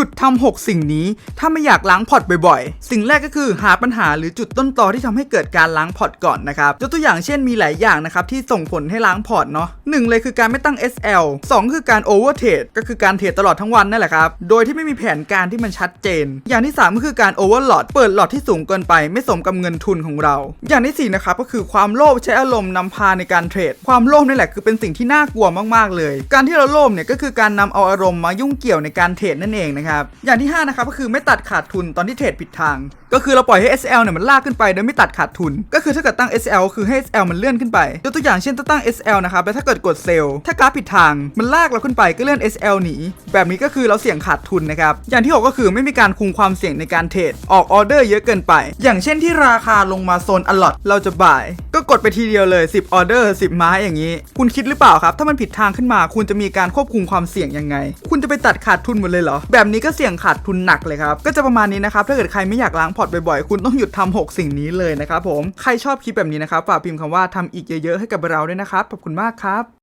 ยุด ทำ6สิ่งนี้ ถ้าไม่อยากล้างพอร์ตบ่อยๆ สิ่งแรกก็คือหาปัญหาหรือจุดต้นตอที่ทำให้เกิดการล้างพอร์ตก่อนนะครับยกตัวอย่างเช่นมีหลายอย่างนะครับที่ส่งผลให้ล้างพอร์ตเนาะหนึ่งเลยคือการไม่ตั้ง SL 2 คือการ over trade ก็คือการเทรดตลอดทั้งวันนั่นแหละครับ โดยที่ไม่มีแผนการที่มันชัดเจน อย่างที่ 3 ก็คือการ overlord เปิดหลอดที่สูงเกินไป ไม่สมกับเงินทุนของเรา อย่างที่4นะครับก็คือความโลภใช้อารมณ์นำพาในการเทรด ความโลภนี่แหละคือเป็นสิ่งที่น่ากลัวมากๆเลย การที่เราโลภเนี่ยก็คือการนำเอาอารมณ์มายุ่งเกี่ยวในการเทรดนั่นเองนะครับอย่างที่ 5 นะครับก็คือไม่ตัดขาดทุนตอนที่เทรดผิดทาง ก็คือเราปล่อยให้ SL เนี่ยมันลากขึ้นไปโดยไม่ตัดขาดทุน ก็คือถ้าเกิดตั้ง SL คือให้ SL มันเลื่อนขึ้นไปยกตัวอย่างเช่นถ้าตั้ง SL นะครับแล้วถ้าเกิดกดเซลล์ถ้ากราฟผิดทางมันลากเราขึ้นไปก็เลื่อน SL หนีแบบนี้ก็คือเราเสี่ยงขาดทุนนะครับอย่างที่6ก็คือไม่มีการคุมความเสี่ยงในการเทรดออกออเดอร์เยอะเกินไป อย่างเช่นที่ราคาลงมาโซนอลอตเราจะบ่าย ก็กดไปทีเดียวเลย 10ออเดอร์10 ไม้อย่างนี้ คุณคิดหรือเปล่าครับ ถ้ามันผิดทางขึ้นมา คุณจะมีการควบคุมความเสี่ยงยังไง คุณจะไปตัดขาดทุนหมดเลยเหรอ แบบนี้ก็เสี่ยงขาดทุนหนักเลยครับ ก็จะประมาณนี้นะครับ ถ้าเกิดใครไม่อยากล้างพอร์ตบ่อยๆ คุณต้องหยุดทำ6สิ่งนี้เลยนะครับผม ใครชอบคลิปแบบนี้นะครับ ฝากพิมพ์คำว่าทำอีกเยอะๆ ให้กับเราด้วยนะครับ ขอบคุณมากครับ